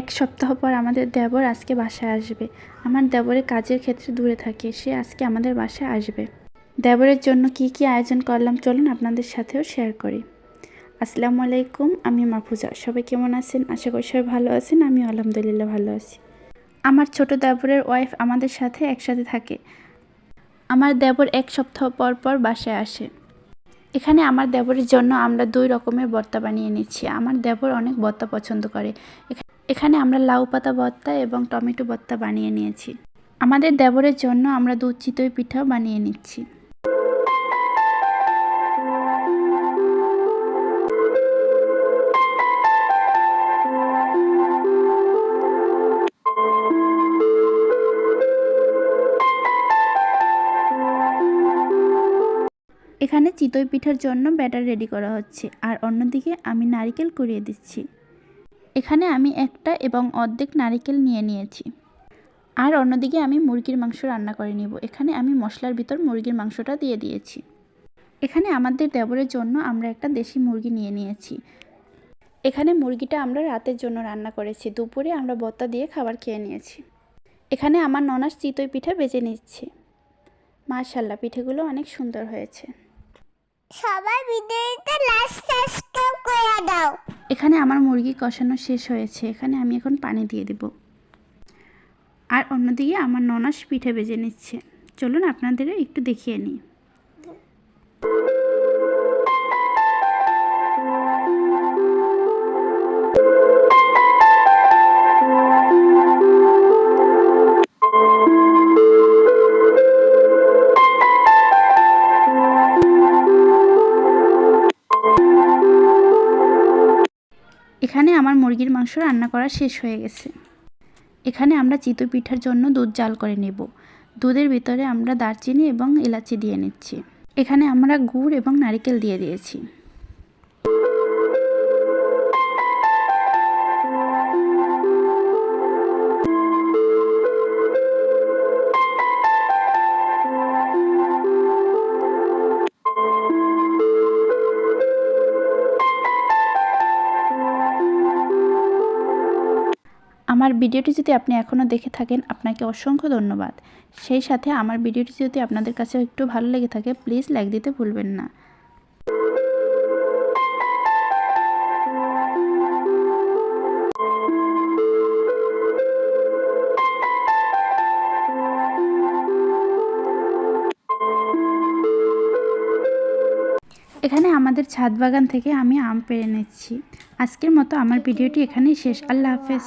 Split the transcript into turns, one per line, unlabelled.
এক সপ্তাহ পর আমাদের দেবর আজকে বাসায় আসবে। আমার দেবরের কাজের ক্ষেত্রে দূরে থাকে, সে আজকে আমাদের বাসায় আসবে। দেবরের জন্য কি কি আয়োজন করলাম চলুন আপনাদের সাথেও শেয়ার করি। আসসালামু আলাইকুম, আমি মাহফুজা সবাই কেমন আছেন? আশা করি সবাই ভালো আছেন আমি আলহামদুলিল্লাহ ভালো আছি। আমার ছোট দেবরের ওয়াইফ আমাদের সাথে একসাথে থাকে। আমার দেবর এক সপ্তাহ পর পর বাসায় আসে। এখানে আমার দেবরের জন্য আমরা দুই রকমের ভর্তা বানিয়ে নিচ্ছি। আমার দেবর অনেক ভর্তা পছন্দ করে। এখানে আমরা লাউ পাতা ভর্তা এবং টমেটো ভর্তা বানিয়ে নিয়েছি। আমাদের দেবরের জন্য আমরা দুধ, চিতই পিঠাও বানিয়ে নিচ্ছি। এখানে চিতই পিঠার জন্য ব্যাটার রেডি করা হচ্ছে। আর অন্যদিকে আমি নারিকেল কুড়িয়ে দিচ্ছি। এখানে আমি একটা এবং অর্ধেক নারিকেল নিয়ে নিয়েছি। আর অন্যদিকে আমি মুরগির মাংস রান্না করে নিব। এখানে আমি মশলার ভিতর মুরগির মাংসটা দিয়ে দিয়েছি। এখানে আমাদের দেবরের জন্য আমরা একটা দেশি মুরগি নিয়ে নিয়েছি। এখানে মুরগিটা আমরা রাতের জন্য রান্না করেছি। দুপুরে আমরা বত্তা দিয়ে খাবার খেয়ে নিয়েছি। এখানে আমার ননাস চিতই পিঠা বেজে নিচ্ছে। মাশাল্লাহ পিঠেগুলো অনেক সুন্দর হয়েছে।
সবাই ভিডিওতে লাইক
এখানে আমার মুরগি কষানো শেষ হয়েছে, এখানে আমি এখন পানি দিয়ে দেব। আর অন্যদিকে আমার ননাস পিঠে বেজে নিচ্ছে। চলুন আপনাদেরও একটু দেখিয়ে নিই। এখানে আমার মুরগির মাংস রান্না করা শেষ হয়ে গেছে। এখানে আমরা চিতই পিঠার জন্য দুধ জাল করে নেব। দুধের ভিতরে আমরা দারচিনি এবং এলাচি দিয়ে নিচ্ছি। এখানে আমরা গুড় এবং নারিকেল দিয়ে দিয়েছি। আমার ভিডিওটি যদি আপনি এখনও দেখে থাকেন, আপনাকে অসংখ্য ধন্যবাদ। সেই সাথে আমার ভিডিওটি যদি আপনাদের কাছে একটু ভালো লেগে থাকে, প্লিজ লাইক দিতে ভুলবেন না। এখানে আমাদের ছাদ বাগান থেকে আমি আম পেড়ে নিচ্ছি। আজকের মতো আমার ভিডিওটি এখানেই শেষ। আল্লাহ হাফেজ।